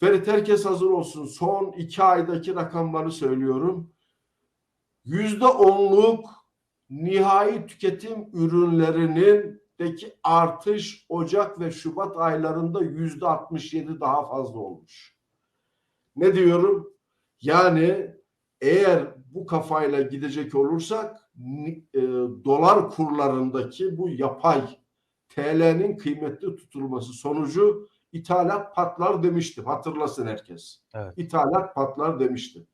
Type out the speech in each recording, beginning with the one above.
Ferit herkes hazır olsun. Son iki aydaki rakamları söylüyorum. Yüzde onluk nihai tüketim ürünlerinin deki artış Ocak ve Şubat aylarında yüzde 67 daha fazla olmuş. Ne diyorum? Yani eğer bu kafayla gidecek olursak e, dolar kurlarındaki bu yapay TL'nin kıymetli tutulması sonucu ithalat patlar demiştim. Hatırlasın herkes. Evet. İthalat patlar demiştim.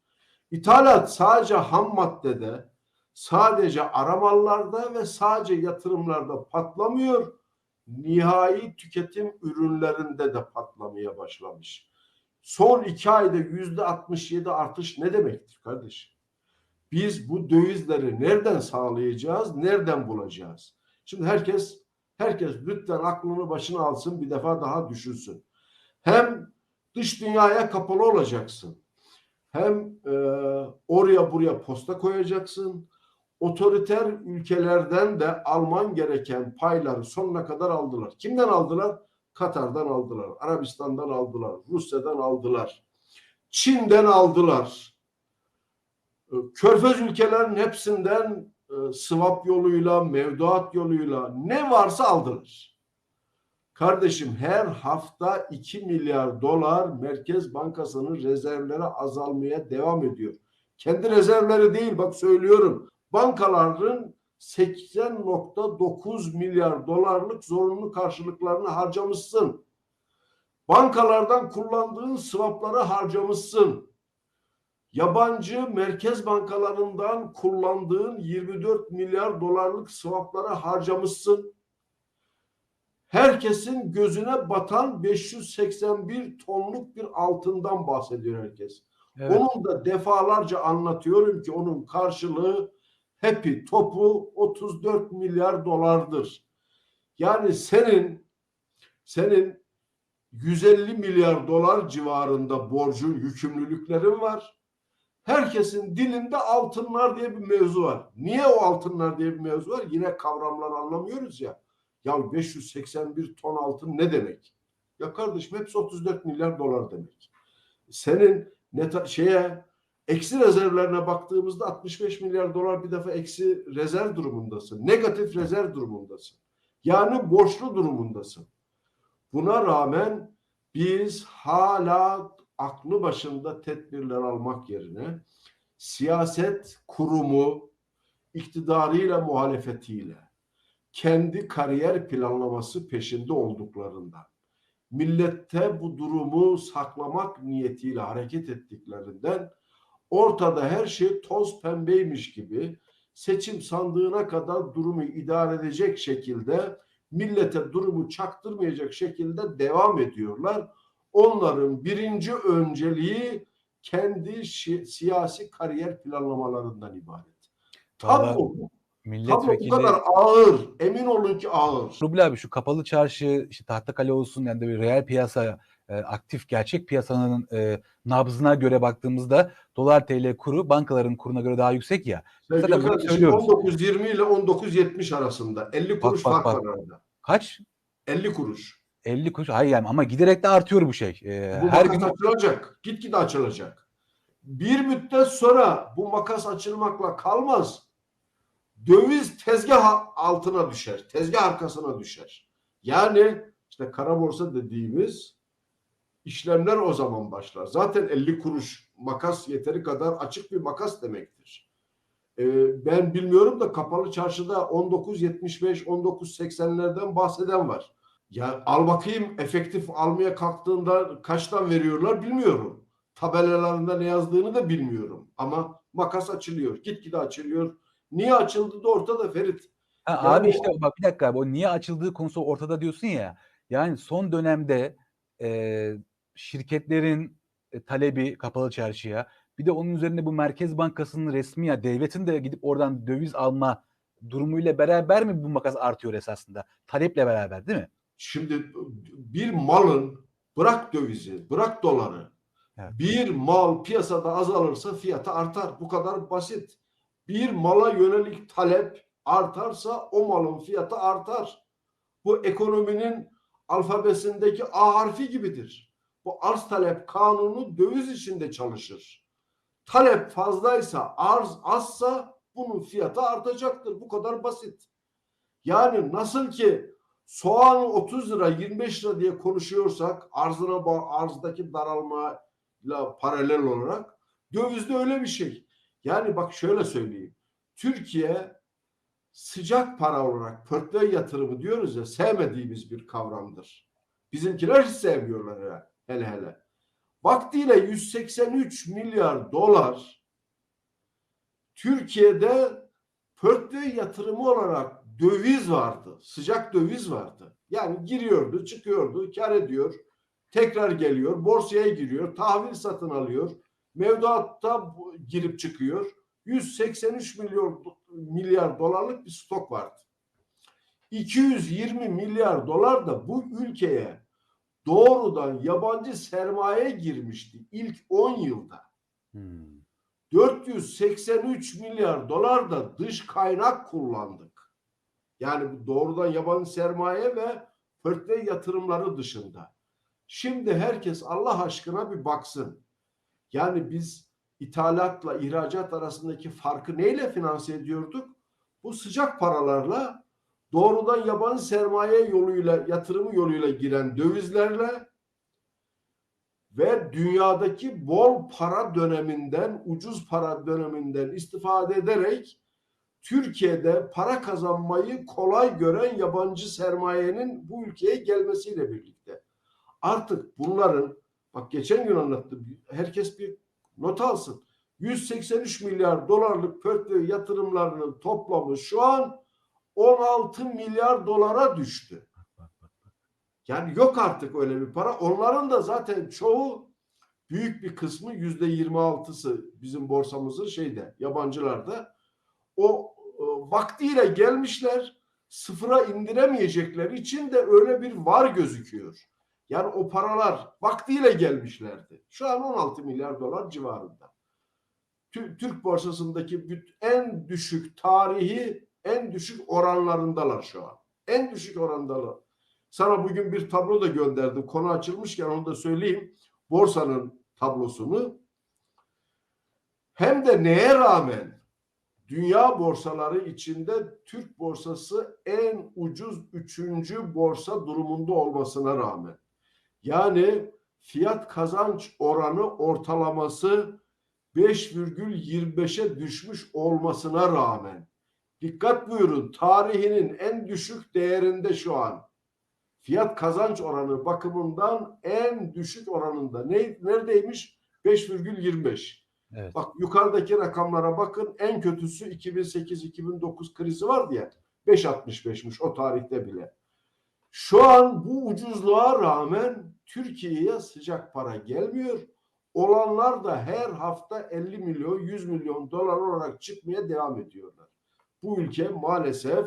İthalat sadece ham maddede, sadece aramallarda ve sadece yatırımlarda patlamıyor. Nihai tüketim ürünlerinde de patlamaya başlamış. Son iki ayda yüzde 67 artış ne demektir kardeşim? Biz bu dövizleri nereden sağlayacağız, nereden bulacağız? Şimdi herkes herkes lütfen aklını başına alsın bir defa daha düşünsün. Hem dış dünyaya kapalı olacaksın. Hem e, oraya buraya posta koyacaksın. Otoriter ülkelerden de alman gereken payları sonuna kadar aldılar. Kimden aldılar? Katar'dan aldılar, Arabistan'dan aldılar, Rusya'dan aldılar, Çin'den aldılar. Körfez ülkelerin hepsinden e, swap yoluyla, mevduat yoluyla ne varsa aldılar. Kardeşim her hafta 2 milyar dolar Merkez Bankası'nın rezervleri azalmaya devam ediyor. Kendi rezervleri değil bak söylüyorum. Bankaların 80.9 milyar dolarlık zorunlu karşılıklarını harcamışsın. Bankalardan kullandığın swapları harcamışsın. Yabancı merkez bankalarından kullandığın 24 milyar dolarlık swapları harcamışsın. Herkesin gözüne batan 581 tonluk bir altından bahsediyor herkes. Evet. Onun da defalarca anlatıyorum ki onun karşılığı Happy topu 34 milyar dolardır. Yani senin senin 150 milyar dolar civarında borcun, yükümlülüklerin var. Herkesin dilinde altınlar diye bir mevzu var. Niye o altınlar diye bir mevzu var? Yine kavramları anlamıyoruz ya. Ya 581 ton altın ne demek? Ya kardeşim hepsi 34 milyar dolar demek. Senin net şeye eksi rezervlerine baktığımızda 65 milyar dolar bir defa eksi rezerv durumundasın. Negatif rezerv durumundasın. Yani borçlu durumundasın. Buna rağmen biz hala aklı başında tedbirler almak yerine siyaset kurumu iktidarıyla muhalefetiyle kendi kariyer planlaması peşinde olduklarından millette bu durumu saklamak niyetiyle hareket ettiklerinden ortada her şey toz pembeymiş gibi seçim sandığına kadar durumu idare edecek şekilde millete durumu çaktırmayacak şekilde devam ediyorlar. Onların birinci önceliği kendi şi- siyasi kariyer planlamalarından ibaret. Tablo, tablo bu milletvekili kadar ağır. Emin olun ki ağır. Ruble abi şu kapalı çarşı, işte Tahtakale olsun yani de bir reel piyasa, e, aktif gerçek piyasanın e, nabzına göre baktığımızda dolar TL kuru bankaların kuruna göre daha yüksek ya. Zaten bunu kardeşim söylüyoruz. 19.20 ile 19.70 arasında 50 kuruş bak, fark bak. var arada. Kaç? 50 kuruş. 50 kuruş. Hayır yani ama giderek de artıyor bu şey. E, Bu her makas gün açılacak. Gitgide açılacak. Bir müddet sonra bu makas açılmakla kalmaz. Döviz tezgah altına düşer. Tezgah arkasına düşer. Yani işte kara borsa dediğimiz işlemler o zaman başlar. Zaten 50 kuruş makas yeteri kadar açık bir makas demektir. Ee, ben bilmiyorum da kapalı çarşıda 19.75, 19.80'lerden bahseden var. Ya al bakayım efektif almaya kalktığında kaçtan veriyorlar bilmiyorum. Tabelalarında ne yazdığını da bilmiyorum. Ama makas açılıyor. Gitgide açılıyor. Niye açıldı da ortada Ferit. Ha, Yani abi o- işte bak bir dakika abi o niye açıldığı konusu ortada diyorsun ya. Yani son dönemde e, şirketlerin e, talebi kapalı çarşıya bir de onun üzerine bu Merkez Bankası'nın resmi ya devletin de gidip oradan döviz alma durumuyla beraber mi bu makas artıyor esasında? Taleple beraber değil mi? Şimdi bir malın bırak dövizi, bırak doları. Evet. Bir mal piyasada azalırsa fiyatı artar. Bu kadar basit. Bir mala yönelik talep artarsa o malın fiyatı artar. Bu ekonominin alfabesindeki A harfi gibidir. bu arz talep kanunu döviz içinde çalışır. Talep fazlaysa arz azsa bunun fiyatı artacaktır. Bu kadar basit. Yani nasıl ki soğan 30 lira 25 lira diye konuşuyorsak arzına arzdaki daralmayla paralel olarak dövizde öyle bir şey. Yani bak şöyle söyleyeyim. Türkiye sıcak para olarak portföy yatırımı diyoruz ya sevmediğimiz bir kavramdır. Bizimkiler hiç sevmiyorlar hele hele. hele. Vaktiyle 183 milyar dolar Türkiye'de portföy yatırımı olarak döviz vardı. Sıcak döviz vardı. Yani giriyordu, çıkıyordu, kar ediyor, tekrar geliyor, borsaya giriyor, tahvil satın alıyor, mevduatta girip çıkıyor. 183 milyon milyar dolarlık bir stok vardı. 220 milyar dolar da bu ülkeye doğrudan yabancı sermaye girmişti ilk 10 yılda. Hmm. 483 milyar dolar da dış kaynak kullandık. Yani doğrudan yabancı sermaye ve portföy yatırımları dışında. Şimdi herkes Allah aşkına bir baksın. Yani biz ithalatla ihracat arasındaki farkı neyle finanse ediyorduk? Bu sıcak paralarla doğrudan yabancı sermaye yoluyla, yatırımı yoluyla giren dövizlerle ve dünyadaki bol para döneminden, ucuz para döneminden istifade ederek Türkiye'de para kazanmayı kolay gören yabancı sermayenin bu ülkeye gelmesiyle birlikte artık bunların bak geçen gün anlattım herkes bir not alsın 183 milyar dolarlık portföy yatırımlarının toplamı şu an 16 milyar dolara düştü. Yani yok artık öyle bir para. Onların da zaten çoğu büyük bir kısmı yüzde 26'sı bizim borsamızın şeyde yabancılarda o vaktiyle gelmişler sıfıra indiremeyecekleri için de öyle bir var gözüküyor. Yani o paralar vaktiyle gelmişlerdi. Şu an 16 milyar dolar civarında. Tü- Türk borsasındaki en düşük tarihi en düşük oranlarındalar şu an. En düşük orandalar. Sana bugün bir tablo da gönderdim. Konu açılmışken onu da söyleyeyim. Borsanın tablosunu. Hem de neye rağmen dünya borsaları içinde Türk borsası en ucuz üçüncü borsa durumunda olmasına rağmen. Yani fiyat kazanç oranı ortalaması 5,25'e düşmüş olmasına rağmen. Dikkat buyurun tarihinin en düşük değerinde şu an fiyat kazanç oranı bakımından en düşük oranında. Ne, neredeymiş? 5,25. Evet. Bak yukarıdaki rakamlara bakın. En kötüsü 2008-2009 krizi vardı ya. 5.65'miş o tarihte bile. Şu an bu ucuzluğa rağmen Türkiye'ye sıcak para gelmiyor. Olanlar da her hafta 50 milyon, 100 milyon dolar olarak çıkmaya devam ediyorlar. Bu ülke maalesef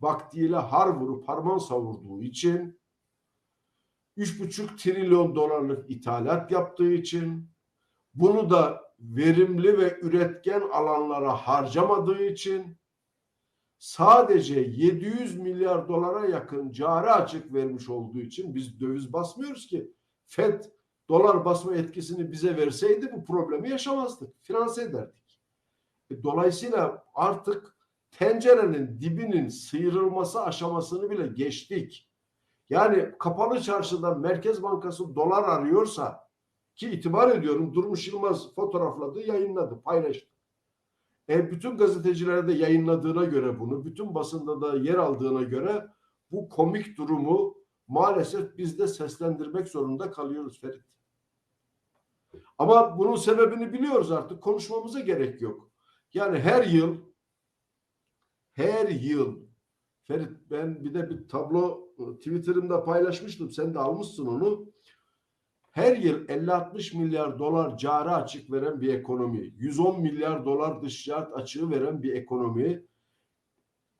vaktiyle har vurup harman savurduğu için 3,5 trilyon dolarlık ithalat yaptığı için bunu da verimli ve üretken alanlara harcamadığı için sadece 700 milyar dolara yakın cari açık vermiş olduğu için biz döviz basmıyoruz ki. FED dolar basma etkisini bize verseydi bu problemi yaşamazdık. Finanse ederdik. E, Dolayısıyla artık tencerenin dibinin sıyrılması aşamasını bile geçtik. Yani kapalı çarşıda Merkez Bankası dolar arıyorsa ki itibar ediyorum Durmuş Yılmaz fotoğrafladı, yayınladı, paylaştı. E, bütün gazetecilerde yayınladığına göre bunu, bütün basında da yer aldığına göre bu komik durumu maalesef biz de seslendirmek zorunda kalıyoruz Ferit. Ama bunun sebebini biliyoruz artık. Konuşmamıza gerek yok. Yani her yıl her yıl Ferit ben bir de bir tablo e, Twitter'ımda paylaşmıştım. Sen de almışsın onu. Her yıl 50-60 milyar dolar cari açık veren bir ekonomi. 110 milyar dolar dış ticaret açığı veren bir ekonomi.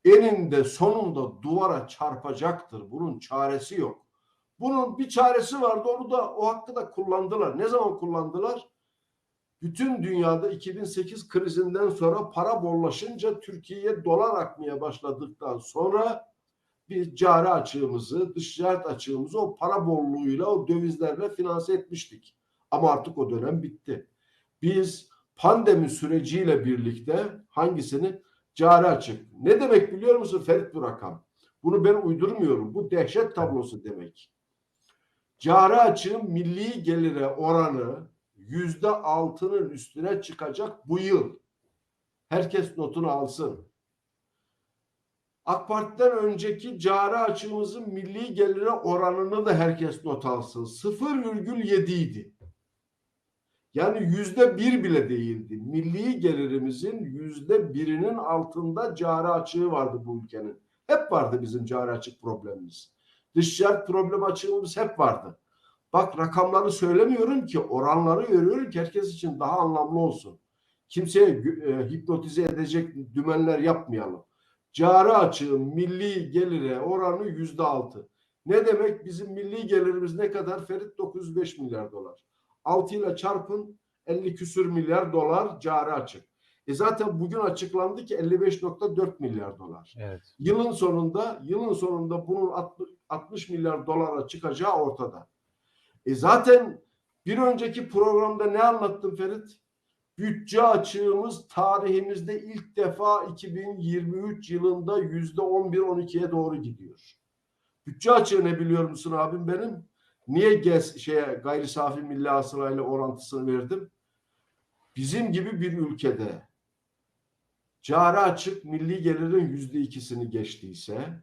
Eninde sonunda duvara çarpacaktır. Bunun çaresi yok. Bunun bir çaresi vardı. Onu da o hakkı da kullandılar. Ne zaman kullandılar? Bütün dünyada 2008 krizinden sonra para bollaşınca Türkiye'ye dolar akmaya başladıktan sonra biz cari açığımızı, dış ticaret açığımızı o para bolluğuyla, o dövizlerle finanse etmiştik. Ama artık o dönem bitti. Biz pandemi süreciyle birlikte hangisini? Cari açık. Ne demek biliyor musun Ferit bu rakam? Bunu ben uydurmuyorum. Bu dehşet tablosu demek. Cari açığın milli gelire oranı yüzde altının üstüne çıkacak bu yıl. Herkes notunu alsın. AK Parti'den önceki cari açığımızın milli gelire oranını da herkes not alsın. 0,7 idi. Yani yüzde bir bile değildi. Milli gelirimizin yüzde birinin altında cari açığı vardı bu ülkenin. Hep vardı bizim cari açık problemimiz. Dış ticaret problem açığımız hep vardı. Bak rakamları söylemiyorum ki oranları veriyorum ki herkes için daha anlamlı olsun. Kimseye e, hipnotize edecek dümenler yapmayalım. Cari açığın milli gelire oranı yüzde altı. Ne demek? Bizim milli gelirimiz ne kadar? Ferit 905 milyar dolar. 6 ile çarpın 50 küsür milyar dolar cari açık. E zaten bugün açıklandı ki 55.4 milyar dolar. Evet. Yılın sonunda yılın sonunda bunun 60 milyar dolara çıkacağı ortada. E zaten bir önceki programda ne anlattım Ferit? Bütçe açığımız tarihimizde ilk defa 2023 yılında yüzde 11-12'ye doğru gidiyor. Bütçe açığı ne biliyor musun abim benim? Niye GES şeye gayri safi milli hasılayla orantısını verdim? Bizim gibi bir ülkede cari açık milli gelirin yüzde ikisini geçtiyse,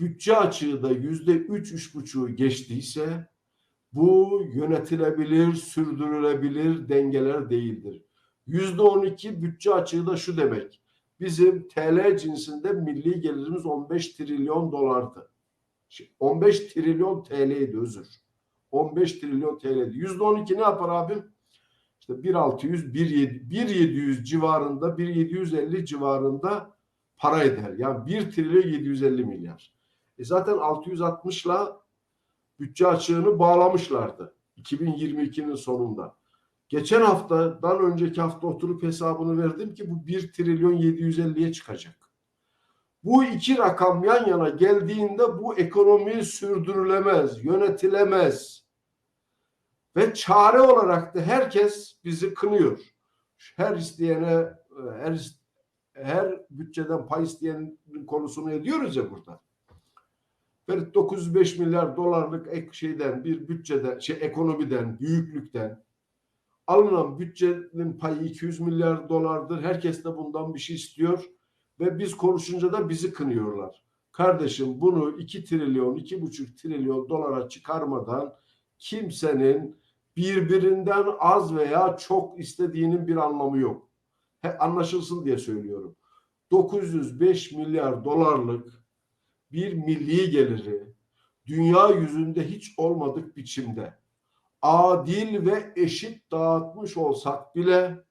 bütçe açığı da yüzde üç, üç buçuğu geçtiyse, bu yönetilebilir, sürdürülebilir dengeler değildir. Yüzde on iki bütçe açığı da şu demek. Bizim TL cinsinde milli gelirimiz 15 trilyon dolardı. 15 trilyon TL'ydi özür. 15 trilyon TL'ydi. Yüzde on iki ne yapar abim? İşte 1600, 1700 civarında, 1750 civarında para eder. Yani 1 trilyon 750 milyar. E zaten 660'la bütçe açığını bağlamışlardı 2022'nin sonunda. Geçen haftadan önceki hafta oturup hesabını verdim ki bu 1 trilyon 750'ye çıkacak. Bu iki rakam yan yana geldiğinde bu ekonomi sürdürülemez, yönetilemez. Ve çare olarak da herkes bizi kınıyor. Her isteyene, her her bütçeden pay isteyen konusunu ediyoruz ya burada. Ferit 905 milyar dolarlık ek şeyden bir bütçeden, şey ekonomiden, büyüklükten alınan bütçenin payı 200 milyar dolardır. Herkes de bundan bir şey istiyor ve biz konuşunca da bizi kınıyorlar. Kardeşim bunu 2 trilyon, 2,5 trilyon dolara çıkarmadan kimsenin birbirinden az veya çok istediğinin bir anlamı yok. He, anlaşılsın diye söylüyorum. 905 milyar dolarlık bir milli geliri dünya yüzünde hiç olmadık biçimde adil ve eşit dağıtmış olsak bile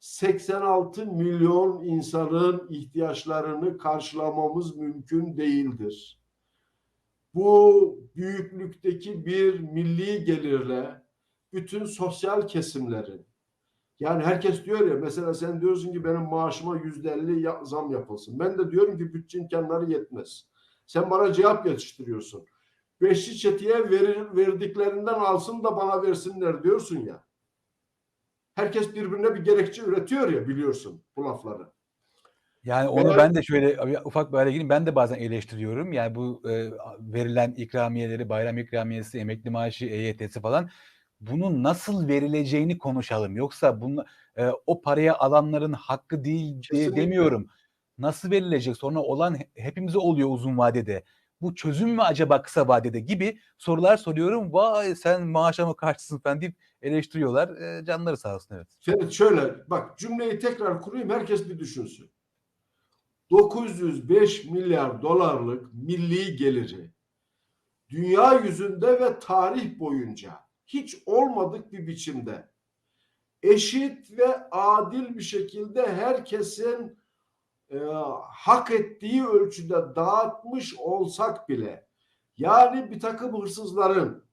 86 milyon insanın ihtiyaçlarını karşılamamız mümkün değildir. Bu büyüklükteki bir milli gelirle bütün sosyal kesimlerin yani herkes diyor ya mesela sen diyorsun ki benim maaşıma yüzde elli zam yapılsın. Ben de diyorum ki bütçe imkanları yetmez. Sen bana cevap yetiştiriyorsun. Beşli çeteye verir, verdiklerinden alsın da bana versinler diyorsun ya. Herkes birbirine bir gerekçe üretiyor ya biliyorsun bu lafları. Yani onu ben, ben de şöyle ufak bir araya gireyim. Ben de bazen eleştiriyorum. Yani bu e, verilen ikramiyeleri, bayram ikramiyesi, emekli maaşı, EYT'si falan bunun nasıl verileceğini konuşalım. Yoksa bunu e, o paraya alanların hakkı değil diye demiyorum. Nasıl verilecek? Sonra olan hepimize oluyor uzun vadede. Bu çözüm mü acaba kısa vadede gibi sorular soruyorum. Vay sen maaşa mı karşısın falan deyip eleştiriyorlar. E, canları sağ olsun evet. Ferit şöyle bak cümleyi tekrar kurayım herkes bir düşünsün. 905 milyar dolarlık milli geliri dünya yüzünde ve tarih boyunca hiç olmadık bir biçimde eşit ve adil bir şekilde herkesin e, hak ettiği ölçüde dağıtmış olsak bile yani bir takım hırsızların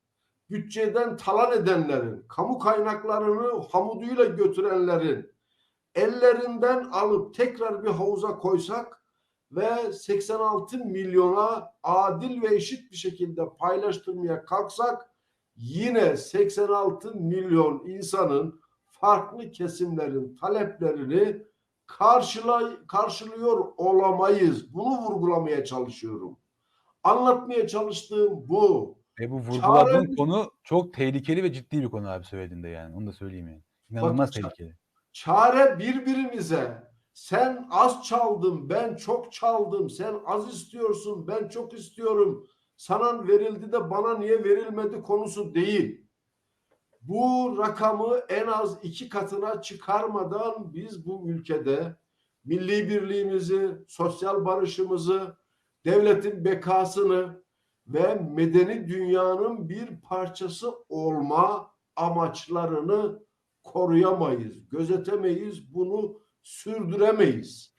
bütçeden talan edenlerin kamu kaynaklarını hamuduyla götürenlerin ellerinden alıp tekrar bir havuza koysak ve 86 milyona adil ve eşit bir şekilde paylaştırmaya kalksak yine 86 milyon insanın farklı kesimlerin taleplerini karşılay karşılıyor olamayız. Bunu vurgulamaya çalışıyorum. Anlatmaya çalıştığım bu. Ve bu vurguladığın Çare- konu çok tehlikeli ve ciddi bir konu abi söylediğinde yani. Onu da söyleyeyim yani. İnanılmaz ça- tehlikeli. Çare birbirimize. Sen az çaldın, ben çok çaldım. Sen az istiyorsun, ben çok istiyorum. Sana verildi de bana niye verilmedi konusu değil. Bu rakamı en az iki katına çıkarmadan biz bu ülkede milli birliğimizi, sosyal barışımızı, devletin bekasını ve medeni dünyanın bir parçası olma amaçlarını koruyamayız, gözetemeyiz, bunu sürdüremeyiz.